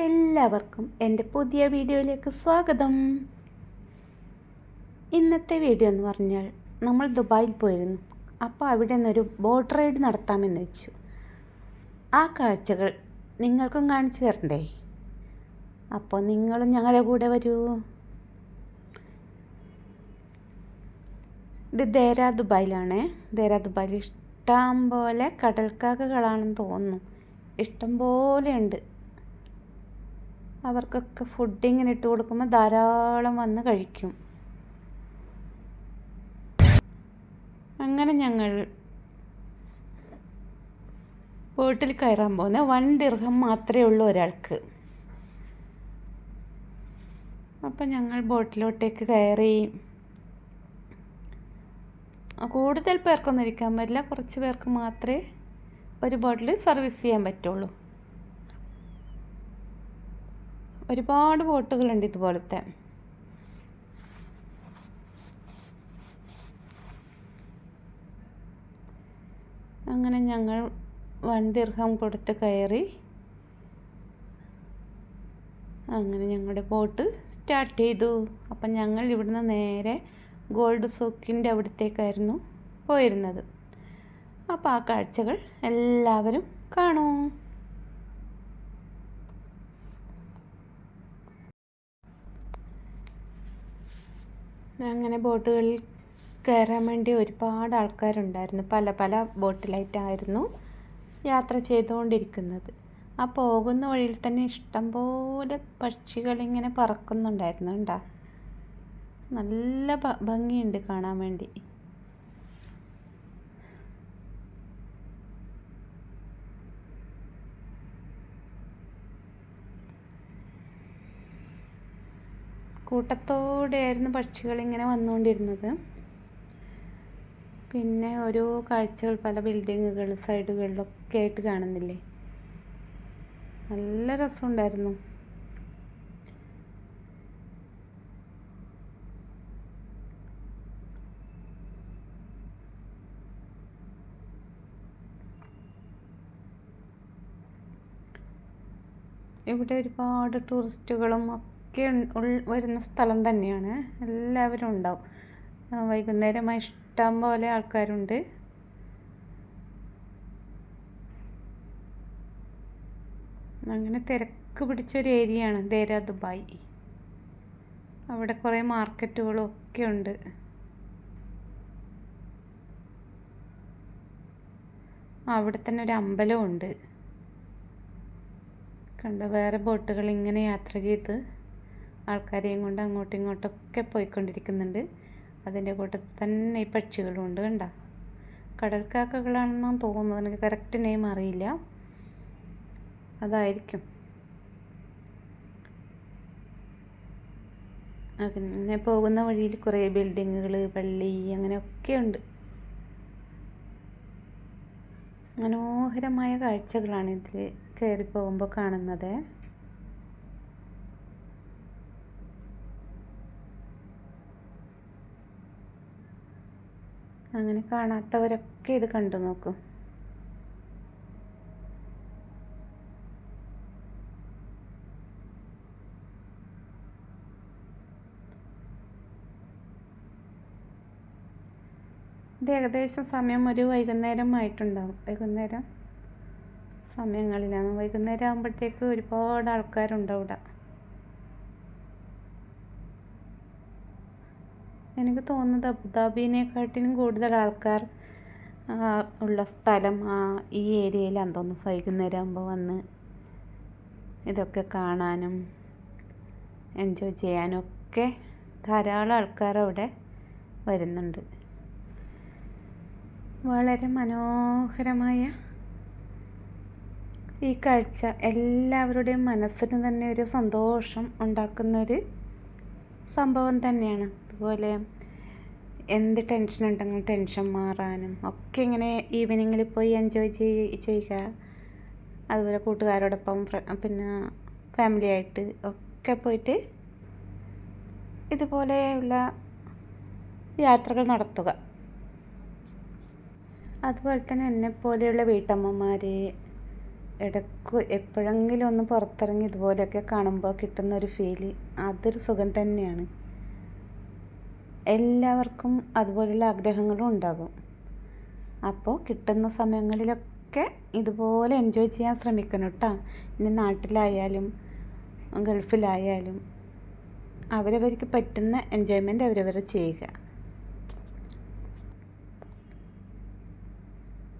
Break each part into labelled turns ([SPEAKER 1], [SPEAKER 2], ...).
[SPEAKER 1] എല്ലാവർക്കും എന്റെ പുതിയ വീഡിയോയിലേക്ക് സ്വാഗതം. ഇന്നത്തെ വീഡിയോ എന്ന് പറഞ്ഞാൽ നമ്മൾ ദുബായിൽ പോയിരുന്നു. അപ്പോൾ അവിടെ നിന്നൊരു ബോട്ട് റൈഡ് നടത്താമെന്ന് വെച്ചു. ആ കാഴ്ചകൾ നിങ്ങൾക്കും കാണിച്ചു തരണ്ടേ? അപ്പോൾ നിങ്ങളും ഞങ്ങളുടെ കൂടെ വരൂ. ഇത് ദേരാ ദുബായിലാണ്. ദേരാ ദുബായിൽ ഇഷ്ടം പോലെ കടൽക്കാക്കകളാണെന്ന് തോന്നുന്നു. ഇഷ്ടം പോലെ ഉണ്ട്. അവർക്കൊക്കെ ഫുഡ് ഇങ്ങനെ ഇട്ട് കൊടുക്കുമ്പോൾ ധാരാളം വന്ന് കഴിക്കും. അങ്ങനെ ഞങ്ങൾ വീട്ടിൽ കയറാൻ പോകുന്ന. വൺ ദീർഘം മാത്രമേ ഉള്ളൂ ഒരാൾക്ക്. അപ്പം ഞങ്ങൾ ബോട്ടിലോട്ടേക്ക് കയറി. കൂടുതൽ പേർക്കൊന്നും ഇരിക്കാൻ പറ്റില്ല. കുറച്ച് പേർക്ക് മാത്രമേ ഒരു ബോട്ടിൽ സർവീസ് ചെയ്യാൻ പറ്റുള്ളൂ. ഒരുപാട് ബോട്ടുകളുണ്ട് ഇതുപോലത്തെ. അങ്ങനെ ഞങ്ങൾ വൺ ദീർഘം കൊടുത്ത് കയറി. അങ്ങനെ ഞങ്ങളുടെ ബോട്ട് സ്റ്റാർട്ട് ചെയ്തു. അപ്പം ഞങ്ങൾ ഇവിടുന്ന് നേരെ ഗോൾഡ് സോക്കിന്റെ അവിടത്തേക്കായിരുന്നു പോയിരുന്നത്. അപ്പോൾ ആ കാഴ്ചകൾ എല്ലാവരും കാണൂ. അങ്ങനെ ബോട്ടുകളിൽ കയറാൻ വേണ്ടി ഒരുപാട് ആൾക്കാരുണ്ടായിരുന്നു. പല പല ബോട്ടിലായിട്ടായിരുന്നു യാത്ര ചെയ്തുകൊണ്ടിരിക്കുന്നത്. ആ പോകുന്ന വഴിയിൽ തന്നെ ഇഷ്ടംപോലെ പക്ഷികളിങ്ങനെ പറക്കുന്നുണ്ടായിരുന്നു കേട്ടോ നല്ല ഭംഗിയുണ്ട് കാണാൻ വേണ്ടി. കൂട്ടത്തോടെയായിരുന്നു പക്ഷികളിങ്ങനെ വന്നുകൊണ്ടിരുന്നത്. പിന്നെ ഓരോ കാഴ്ചകൾ പല ബിൽഡിങ്ങുകൾ സൈഡുകളിലൊക്കെ ആയിട്ട് കാണുന്നില്ലേ? നല്ല രസമുണ്ടായിരുന്നു. ഇവിടെ ഒരുപാട് ടൂറിസ്റ്റുകളും ഒക്കെ വരുന്ന സ്ഥലം തന്നെയാണ്. എല്ലാവരും ഉണ്ടാവും. വൈകുന്നേരമായി ഇഷ്ടം പോലെ ആൾക്കാരുണ്ട്. അങ്ങനെ തിരക്ക് പിടിച്ചൊരു ഏരിയയാണ് ദേര ദുബായ് അവിടെ കുറേ മാർക്കറ്റുകളും ഒക്കെ ഉണ്ട്. അവിടെ തന്നെ ഒരു അമ്പലവും ഉണ്ട്. കണ്ട വേറെ ബോട്ടുകൾ ഇങ്ങനെ യാത്ര ചെയ്ത്. ആൾക്കാരെയും കൊണ്ട് അങ്ങോട്ടും ഇങ്ങോട്ടൊക്കെ പോയിക്കൊണ്ടിരിക്കുന്നുണ്ട്. അതിന്റെ കൂട്ടത്തിൽ തന്നെ ഈ പക്ഷികളും ഉണ്ട് കണ്ട. കടൽക്കാക്കകളാണെന്നാണ് തോന്നുന്നത്. എനിക്ക് കറക്റ്റ് നെയിം അറിയില്ല. അതായിരിക്കും. അങ്ങനെ പോകുന്ന വഴിയിൽ കുറേ ബിൽഡിങ്ങുകൾ പള്ളി അങ്ങനെയൊക്കെ ഉണ്ട്. മനോഹരമായ കാഴ്ചകളാണ് ഇതിൽ കയറി പോകുമ്പോൾ കാണുന്നത്. അങ്ങനെ കാണാത്തവരൊക്കെ ഇത് കണ്ടു നോക്കും. ഇത് ഏകദേശം സമയം ഒരു വൈകുന്നേരം ആയിട്ടുണ്ടാവും വൈകുന്നേരം സമയങ്ങളിലാണ്. വൈകുന്നേരം ആകുമ്പോഴത്തേക്ക് ഒരുപാട് ആൾക്കാരുണ്ടാവും എനിക്ക് തോന്നുന്നത് അബുദാബിനെക്കാട്ടിലും കൂടുതൽ ആൾക്കാർ ഉള്ള സ്ഥലം ഈ ഏരിയയിലാണെന്ന് തോന്നുന്നു വൈകുന്നേരം ആകുമ്പോൾ വന്ന് ഇതൊക്കെ കാണാനും എൻജോയ് ചെയ്യാനും ഒക്കെ ധാരാളം ആൾക്കാർ അവിടെ വരുന്നുണ്ട്. വളരെ മനോഹരമായ ഈ കാഴ്ച എല്ലാവരുടെയും മനസ്സിന് തന്നെ ഒരു സന്തോഷം ഉണ്ടാക്കുന്നൊരു സംഭവം തന്നെയാണ്. അതുപോലെ എന്ത് ടെൻഷൻ ഉണ്ടെങ്കിലും ടെൻഷൻ മാറാനും ഒക്കെ ഇങ്ങനെ ഈവനിങ്ങിൽ പോയി എൻജോയ് ചെയ്യുക. അതുപോലെ കൂട്ടുകാരോടൊപ്പം പിന്നെ ഫാമിലി ആയിട്ട് ഒക്കെ പോയിട്ട് ഇതുപോലെയുള്ള യാത്രകൾ നടത്തുക. അതുപോലെ തന്നെ എന്നെ പോലെയുള്ള വീട്ടമ്മമാർ ഇടയ്ക്ക് എപ്പോഴെങ്കിലും ഒന്ന് പുറത്തിറങ്ങി ഇതുപോലെയൊക്കെ കാണുമ്പോൾ കിട്ടുന്ന ഒരു ഫീൽ അതൊരു സുഖം തന്നെയാണ്. എല്ലാവർക്കും അതുപോലുള്ള ആഗ്രഹങ്ങളും ഉണ്ടാകും. അപ്പോൾ കിട്ടുന്ന സമയങ്ങളിലൊക്കെ ഇതുപോലെ എൻജോയ് ചെയ്യാൻ ശ്രമിക്കണം കേട്ടോ. ഇനി നാട്ടിലായാലും ഗൾഫിലായാലും അവരവർക്ക് പറ്റുന്ന എൻജോയ്മെന്റ് അവരവർ ചെയ്യുക.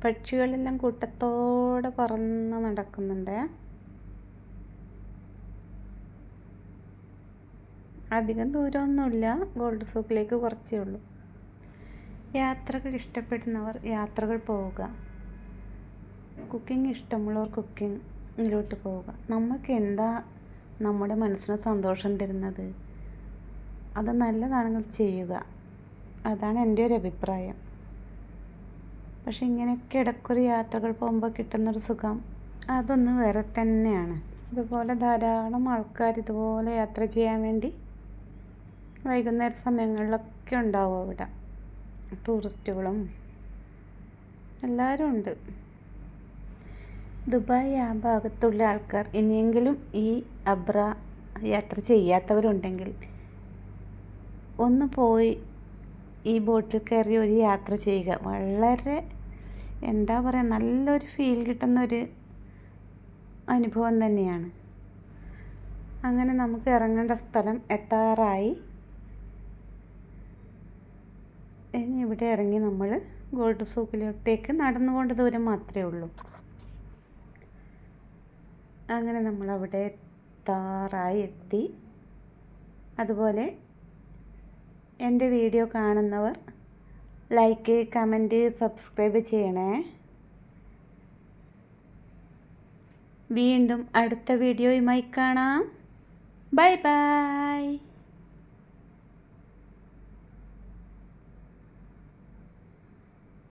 [SPEAKER 1] പക്ഷികളെല്ലാം കൂട്ടത്തോടെ പറന്ന് നടക്കുന്നുണ്ട്. അധികം ദൂരമൊന്നുമില്ല. ഗോൾഡ് സൂക്കിലേക്ക് കുറച്ചേ ഉള്ളൂ. യാത്രകൾ ഇഷ്ടപ്പെടുന്നവർ യാത്രകൾ പോവുക. കുക്കിംഗ് ഇഷ്ടമുള്ളവർ കുക്കിങ്ങിലോട്ട് പോവുക. നമുക്ക് എന്താ നമ്മുടെ മനസ്സിന് സന്തോഷം തരുന്നത്? അത് നല്ലതാണെങ്കിൽ ചെയ്യുക. അതാണ് എന്റെ ഒരു അഭിപ്രായം. പക്ഷെ ഇങ്ങനെയൊക്കെ ഇടയ്ക്കൊരു യാത്രകൾ പോകുമ്പോൾ കിട്ടുന്നൊരു സുഖം അതൊന്ന് വേറെ തന്നെയാണ്. ഇതുപോലെ ധാരാളം ആൾക്കാർ ഇതുപോലെ യാത്ര ചെയ്യാൻ വേണ്ടി വൈകുന്നേര സമയങ്ങളിലൊക്കെ ഉണ്ടാവും അവിടെ. ടൂറിസ്റ്റുകളും എല്ലാവരും ഉണ്ട്. ദുബായ് ആ ഭാഗത്തുള്ള ആൾക്കാർ ഇനിയെങ്കിലും ഈ അബ്ര യാത്ര ചെയ്യാത്തവരുണ്ടെങ്കിൽ ഒന്ന് പോയി ഈ ബോട്ടിൽ കയറി ഒരു യാത്ര ചെയ്യുക. വളരെ എന്താ പറയുക നല്ലൊരു ഫീൽ കിട്ടുന്ന ഒരു അനുഭവം തന്നെയാണ്. അങ്ങനെ നമുക്ക് ഇറങ്ങേണ്ട സ്ഥലം എത്താറായി. ഇനി ഇവിടെ ഇറങ്ങി നമ്മൾ ഗോൾഡ് സൂക്കിലോട്ടേക്ക് നടന്നുകൊണ്ട് ദൂരം മാത്രമേ ഉള്ളൂ. അങ്ങനെ നമ്മൾ അവിടെ താറായി എത്തി. അതുപോലെ എന്റെ വീഡിയോ കാണുന്നവർ ലൈക്ക് കമന്റ് സബ്സ്ക്രൈബ് ചെയ്യണേ. വീണ്ടും അടുത്ത വീഡിയോയുമായി കാണാം. Bye bye.